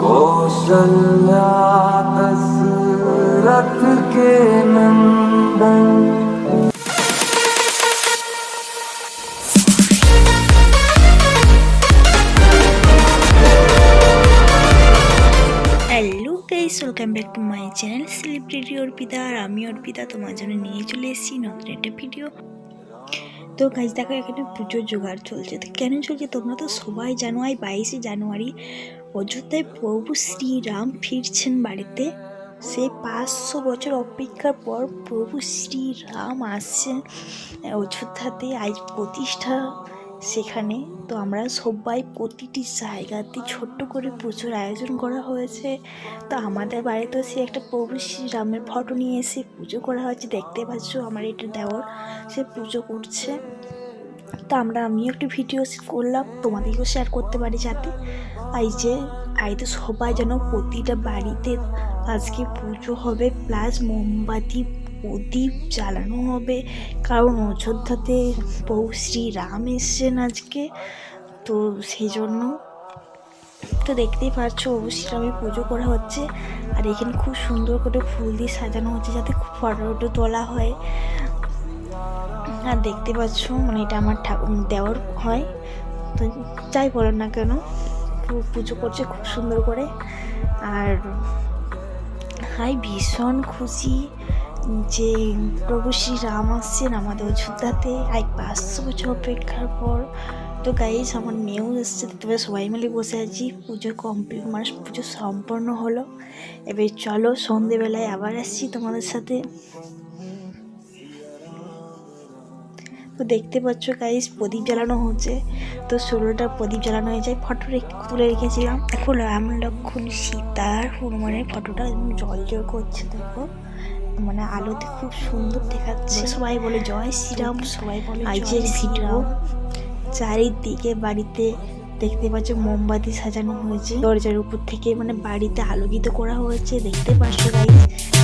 कौशल्या दशरथ के नंदन hello guys welcome back to my channel celebrity Arpita আর আমি অর্পিতা তোমার জন্য নিয়ে চলে এসেছি নতুন একটা ভিডিও তো গাইজ দেখো এখানে পুজোর জোগাড় চলছে তো কেন চলছে তোমরা তো সবাই জানো আজ বাইশে জানুয়ারি অযোধ্যায় প্রভু শ্রীরাম ফিরছেন বাড়িতে। সে পাঁচশো বছর অপেক্ষার পর প্রভু শ্রীরাম আসছেন অযোধ্যাতে আজ প্রতিষ্ঠা সেখানে। তো আমরা সবাই প্রতিটি জায়গাতে ছোট্ট করে পুজোর আয়োজন করা হয়েছে। তো আমাদের বাড়িতেও সে একটা প্রভু শ্রীরামের ফটো নিয়ে এসে পুজো করা হয়েছে। দেখতে পাচ্ছ আমার এটা দেওয়ার সে পুজো করছে। তো আমরা আমিও একটু ভিডিও করলাম, তোমাদেরকেও শেয়ার করতে পারি যাতে। এই যে আই তো সবাই যেন প্রতিটা বাড়িতে আজকে পুজো হবে প্লাস মোমবাতি, প্রদীপ জ্বালানো হবে। কারণ অযোধ্যাতে প্রভু শ্রীরাম এসছেন আজকে, তো সেই জন্য তো দেখতেই পাচ্ছ শ্রীরামের পুজো করা হচ্ছে। আর এখানে খুব সুন্দর করে ফুল দিয়ে সাজানো হচ্ছে যাতে খুব ফটো তোলা হয়। আর দেখতে পাচ্ছ মানে এটা আমার ঠাকুর দেওয়ার হয়। তো যাই বলেন না কেন পুজো করছে খুব সুন্দর করে। আর হাই, ভীষণ খুশি যে প্রভু শ্রী রাম আসছেন আমাদের অযোধ্যাতে। আই পাঁচশো বছর অপেক্ষার পর। তো গাইজ আমার মেয়েও এসছে তবে সবাই মিলে বসে আছি। পুজো কমপ্লিট মানে পুজো সম্পন্ন হলো। এবার চলো, সন্ধেবেলায় আবার আসছি তোমাদের সাথে। তো দেখতে পাচ্ছ গাইস প্রদীপ জ্বালানো হচ্ছে। তো ষোলোটা প্রদীপ জ্বালানো হয়ে যায়। ফটো তুলে রেখেছিলাম। এখন রাম লক্ষণ সীতার হনুমানের ফটোটা জল জল করছে দেখো। মানে আলোতে খুব সুন্দর দেখাচ্ছে। সবাই বলে জয় শ্রীরাম। সবাই বলে আইজের ভিডিও চারিদিকে বাড়িতে দেখতে পাচ্ছ মোমবাতি সাজানো হয়েছে। দরজার উপর থেকে মানে বাড়িতে আলোকিত করা হয়েছে। দেখতে পাচ্ছ গাইস